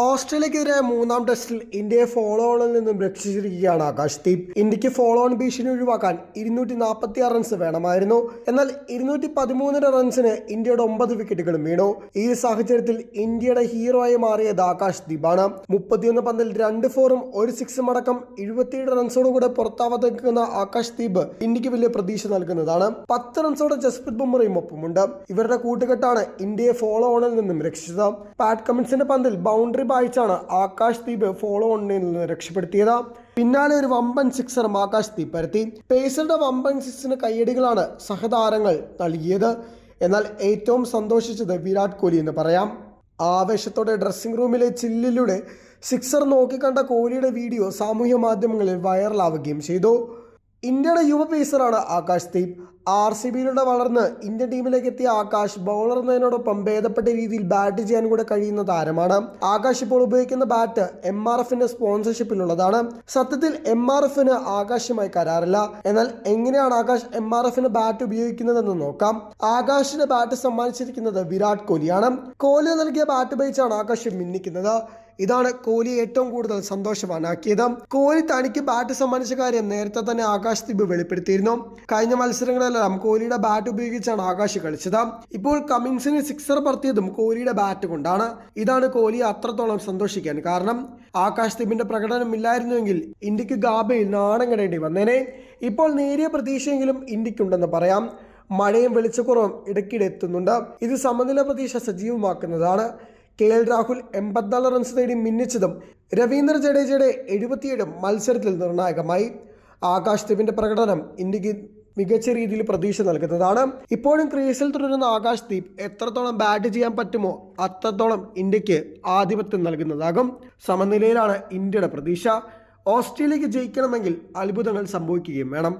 ഓസ്ട്രേലിയക്കെതിരായ മൂന്നാം ടെസ്റ്റിൽ ഇന്ത്യയെ ഫോളോ ഓണിൽ നിന്നും രക്ഷിച്ചിരിക്കുകയാണ് ആകാശ് ദീപ്. ഇന്ത്യയ്ക്ക് ഫോളോ ഓൺ ഭീഷണി ഒഴിവാക്കാൻ ഇരുന്നൂറ്റി നാൽപ്പത്തി ആറ് റൺസ് വേണമായിരുന്നു. എന്നാൽ ഇരുന്നൂറ്റി പതിമൂന്നര റൺസിന് ഇന്ത്യയുടെ ഒമ്പത് വിക്കറ്റുകളും വീണു. ഈ സാഹചര്യത്തിൽ ഇന്ത്യയുടെ ഹീറോ ആയി മാറിയത് ആകാശ് ദീപാണ്. മുപ്പത്തിയൊന്ന് പന്തിൽ രണ്ട് ഫോറും ഒരു സിക്സും അടക്കം എഴുപത്തിയേഴ് റൺസോടുകൂടെ പുറത്താവാതെ ആകാശ് ദീപ് ഇന്ത്യയ്ക്ക് വലിയ പ്രതീക്ഷ നൽകുന്നതാണ്. പത്ത് റൺസോടെ ജസ്പ്രീത് ബുംറയും ഒപ്പമുണ്ട്. ഇവരുടെ കൂട്ടുകെട്ടാണ് ഇന്ത്യയെ ഫോളോ ഓണിൽ നിന്നും രക്ഷിച്ചത്. പാറ്റ് കമിൻസിന്റെ പന്തിൽ ബൗണ്ടറി പായിച്ചാണ് ആകാശ് ദീപ് ഫോളോ ഓണിൽ നിന്ന് രക്ഷപ്പെടുത്തിയത്. പിന്നാലെ ഒരു വമ്പൻ സിക്സറും ആകാശ് ദീപ് പരത്തി. പേസറുടെ വമ്പൻ സിക്സിന് കൈയടികളാണ് സഹതാരങ്ങൾ നൽകിയത്. എന്നാൽ ഏറ്റവും സന്തോഷിച്ചത് വിരാട് കോഹ്ലി എന്ന് പറയാം. ആവേശത്തോടെ ഡ്രസ്സിംഗ് റൂമിലെ ചില്ലിലൂടെ സിക്സർ നോക്കിക്കണ്ട കോഹ്ലിയുടെ വീഡിയോ സാമൂഹ്യ മാധ്യമങ്ങളിൽ വൈറലാവുകയും ചെയ്തു. ഇന്ത്യയുടെ യുവ പേസറാണ് ആകാശ് ദീപ്. ആർ സി ബിയിലൂടെ വളർന്ന് ഇന്ത്യൻ ടീമിലേക്ക് എത്തിയ ആകാശ് ബൗളർ എന്നതിനോടൊപ്പം ഭേദപ്പെട്ട രീതിയിൽ ബാറ്റ് ചെയ്യാൻ കൂടെ കഴിയുന്ന താരമാണ്. ആകാശ് ഇപ്പോൾ ഉപയോഗിക്കുന്ന ബാറ്റ് എം ആർ എഫിന്റെ സ്പോൺസർഷിപ്പിലുള്ളതാണ് സത്യത്തിൽ എം ആർ എഫിന് ആകാശുമായി കരാറില്ല. എന്നാൽ എങ്ങനെയാണ് ആകാശ് എം ആർ എഫിന് ബാറ്റ് ഉപയോഗിക്കുന്നതെന്ന് നോക്കാം. ആകാശിന് ബാറ്റ് സമ്മാനിച്ചിരിക്കുന്നത് വിരാട് കോഹ്ലിയാണ്. കോഹ്ലി നൽകിയ ബാറ്റ് ഉപയോഗിച്ചാണ് ആകാശ് മിന്നിക്കുന്നത്. ഇതാണ് കോഹ്ലി ഏറ്റവും കൂടുതൽ സന്തോഷവാനാക്കിയത്. കോഹ്ലി തനിക്ക് ബാറ്റ് സമ്മാനിച്ച കാര്യം നേരത്തെ തന്നെ ആകാശ് ദീപ് വെളിപ്പെടുത്തിയിരുന്നു. കഴിഞ്ഞ മത്സരങ്ങളെല്ലാം കോഹ്ലിയുടെ ബാറ്റ് ഉപയോഗിച്ചാണ് ആകാശ് കളിച്ചത്. ഇപ്പോൾ കമ്മിൻസിന് സിക്സർ പറത്തിയതും കോഹ്ലിയുടെ ബാറ്റ് കൊണ്ടാണ്. ഇതാണ് കോഹ്ലി അത്രത്തോളം സന്തോഷിക്കാൻ കാരണം. ആകാശ് ദീപിന്റെ പ്രകടനം ഇല്ലായിരുന്നുവെങ്കിൽ ഇന്ത്യയ്ക്ക് ഗാബയിൽ നാണം കിടേണ്ടി വന്നേനെ. ഇപ്പോൾ നേരിയ പ്രതീക്ഷയെങ്കിലും ഇന്ത്യക്കുണ്ടെന്ന് പറയാം. മഴയും വെളിച്ചക്കുറവും ഇടയ്ക്കിടെ എത്തുന്നുണ്ട്. ഇത് സമനില പ്രതീക്ഷ സജീവമാക്കുന്നതാണ്. കെ എൽ രാഹുൽ എൺപത്തിനാല് റൺസ് നേടി മിന്നിച്ചതും രവീന്ദ്ര ജഡേജയുടെ എഴുപത്തിയേഴും മത്സരത്തിൽ നിർണായകമായി. ആകാശ് ദീപിന്റെ പ്രകടനം ഇന്ത്യയ്ക്ക് മികച്ച രീതിയിൽ പ്രതീക്ഷ നൽകുന്നതാണ്. ഇപ്പോഴും ക്രീസിൽ തുടരുന്ന ആകാശ് ദീപ് എത്രത്തോളം ബാറ്റ് ചെയ്യാൻ പറ്റുമോ അത്രത്തോളം ഇന്ത്യയ്ക്ക് ആധിപത്യം നൽകുന്നതാകും. സമനിലയിലാണ് ഇന്ത്യയുടെ പ്രതീക്ഷ. ഓസ്ട്രേലിയക്ക് ജയിക്കണമെങ്കിൽ അത്ഭുതങ്ങൾ സംഭവിക്കുകയും വേണം.